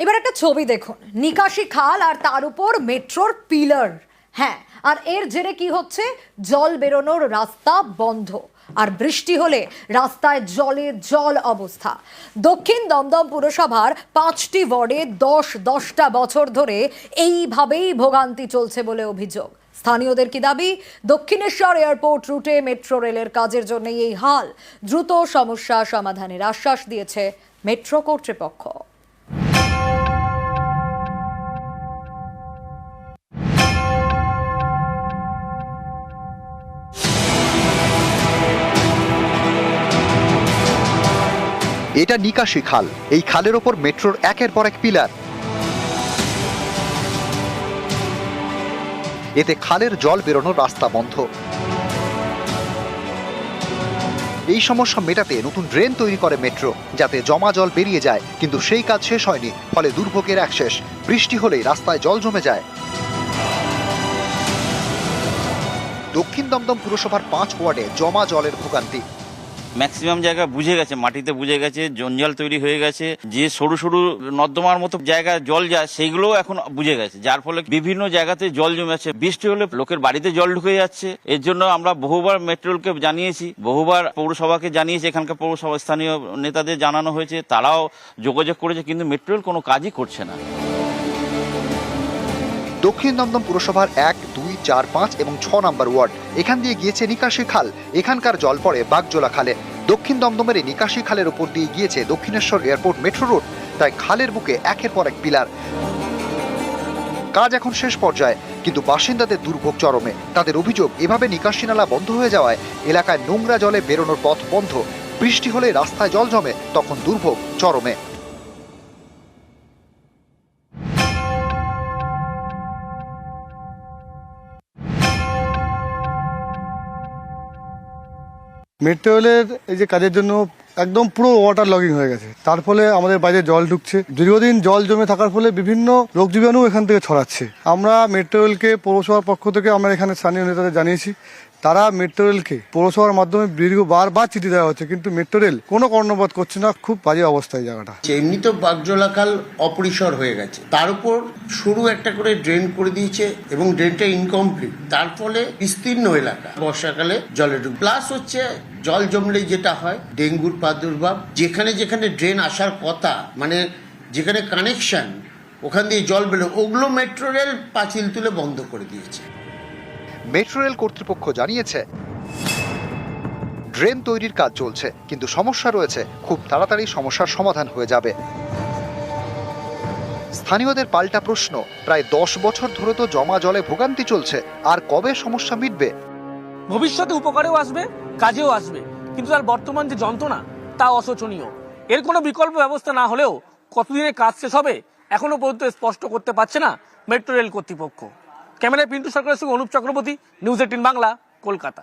এবার একটা ছবি দেখুন। নিকাশি খাল আর তার উপর মেট্রোর পিলার। হ্যাঁ আর এর জেরে কি হচ্ছে? জল বেরোনোর রাস্তা বন্ধ। আর বৃষ্টি হলে রাস্তায় জলে জল অবস্থা। দক্ষিণ দমদম পুরসভার পাঁচটি ওয়ার্ডে দশ, দশটা বছর ধরে এইভাবেই ভোগান্তি চলছে বলে অভিযোগ। স্থানীয়দের কি দাবি? দক্ষিণেশ্বর এয়ারপোর্ট রুটে মেট্রো রেলের কাজের জন্য এই হাল। দ্রুত সমস্যা সমাধানের আশ্বাস দিয়েছে মেট্রো কর্তৃপক্ষ। এটা নিকাশি খাল। এই খালের ওপর মেট্রোর একের পর এক পিলার। এতে খালের জল বেরোনোর রাস্তা বন্ধ। এই সমস্যা মেটাতে নতুন ড্রেন তৈরি করে মেট্রো, যাতে জমা জল বেরিয়ে যায়, কিন্তু সেই কাজ শেষ হয়নি, ফলে দুর্ভোগের এক শেষ। বৃষ্টি হলেই রাস্তায় জল জমে যায়। দক্ষিণ দমদম পুরসভার পাঁচ ওয়ার্ডে জমা জলের ভোগান্তি। ম্যাক্সিমাম জায়গা বুঝে গেছে, মাটিতে বুঝে গেছে, জঞ্জাল তৈরি হয়ে গেছে, যে সরু সরু নর্দমার মতো জায়গায় জল যায়, সেইগুলোও এখন বুঝে গেছে। যার ফলে বিভিন্ন জায়গাতে জল জমে আছে। বৃষ্টি হলে লোকের বাড়িতে জল ঢুকে যাচ্ছে। এর জন্য আমরা বহুবার মেট্রোলকে জানিয়েছি, বহুবার পৌরসভাকে জানিয়েছি, এখানকার পৌরসভা স্থানীয় নেতাদের জানানো হয়েছে, তারাও যোগাযোগ করেছে, কিন্তু মেট্রোল কোনো কাজই করছে না। দক্ষিণ দমদম পুরসভার এক, দুই চার পাঁচ এবং ছ নম্বর ওয়ার্ড। এখান দিয়ে গিয়েছে নিকাশি খাল। এখানকার জল পড়ে বাগজোলা খালে। দক্ষিণ দমদমের এই নিকাশি খালের উপর দিয়ে গিয়েছে দক্ষিণেশ্বর এয়ারপোর্ট মেট্রো রোড। তাই খালের বুকে একের পর এক পিলার। কাজ এখন শেষ পর্যায়ে। কিন্তু বাসিন্দাদের দুর্ভোগ চরমে। তাদের অভিযোগ, এভাবে নিকাশি নালা বন্ধ হয়ে যাওয়ায় এলাকায় নোংরা জলে বেরোনোর পথ বন্ধ। বৃষ্টি হলে রাস্তায় জল জমে, তখন দুর্ভোগ চরমে। মেট্রো রেলের এই যে কাজের জন্য একদম পুরো ওয়াটার লগিং হয়ে গেছে। তার ফলে আমাদের বাইরে জল ঢুকছে। দীর্ঘদিন জল জমে থাকার ফলে বিভিন্ন রোগ জীবাণু এখান থেকে ছড়াচ্ছে। আমরা মেট্রো রেলকে পৌরসভার পক্ষ থেকে আমরা এখানে স্থানীয় নেতাদের জানিয়েছি তারা মেট্রো রেলকে পৌরসভার মাধ্যমে দীর্ঘ বারবার চিঠি দেওয়া হচ্ছে, কিন্তু মেট্রো রেল কোনো কর্ণপাত করছে না, খুব বাজে অবস্থায় জায়গাটা। এমনি তো বাগজলাকাল অপরিসর হয়ে গেছে। তার উপর শুরু একটা করে ড্রেন করে দিয়েছে এবং ড্রেনটা ইনকমপ্লিট তার ফলে বিস্তীর্ণ এলাকা। বর্ষাকালে জলে ঢুক প্লাস হচ্ছে জল জমলেই যেটা হয়, ডেঙ্গুর প্রাদুর্ভাব। যেখানে যেখানে ড্রেন আসার কথা মানে যেখানে কানেকশন ওখান দিয়ে জল বেরো ওগুলো মেট্রো রেল পাঁচিল তুলে বন্ধ করে দিয়েছে। মেট্রো রেল কর্তৃপক্ষ জানিয়েছে, ড্রেন তৈরির কাজ চলছে, কিন্তু সমস্যা রয়েছে, খুব তাড়াতাড়ি সমস্যার সমাধান হয়ে যাবে। স্থানীয়দের পাল্টা প্রশ্ন, প্রায় দশ বছর ধরে তো জমা জলে ভোগান্তি চলছে, আর কবে সমস্যা মিটবে? ভবিষ্যতে উপকারেও আসবে, কাজেও আসবে, কিন্তু তার বর্তমান যে যন্ত্রণা, তা অশোচনীয়। এর কোনো বিকল্প ব্যবস্থা না হলেও কতদিনে কাজ শেষ হবে, এখনও পর্যন্ত স্পষ্ট করতে পারছে না মেট্রো রেল কর্তৃপক্ষ। ক্যামেরায় পিন্টু সরকারের সঙ্গে অনুপ চক্রবর্তী নিউজ এইটিন বাংলা কলকাতা।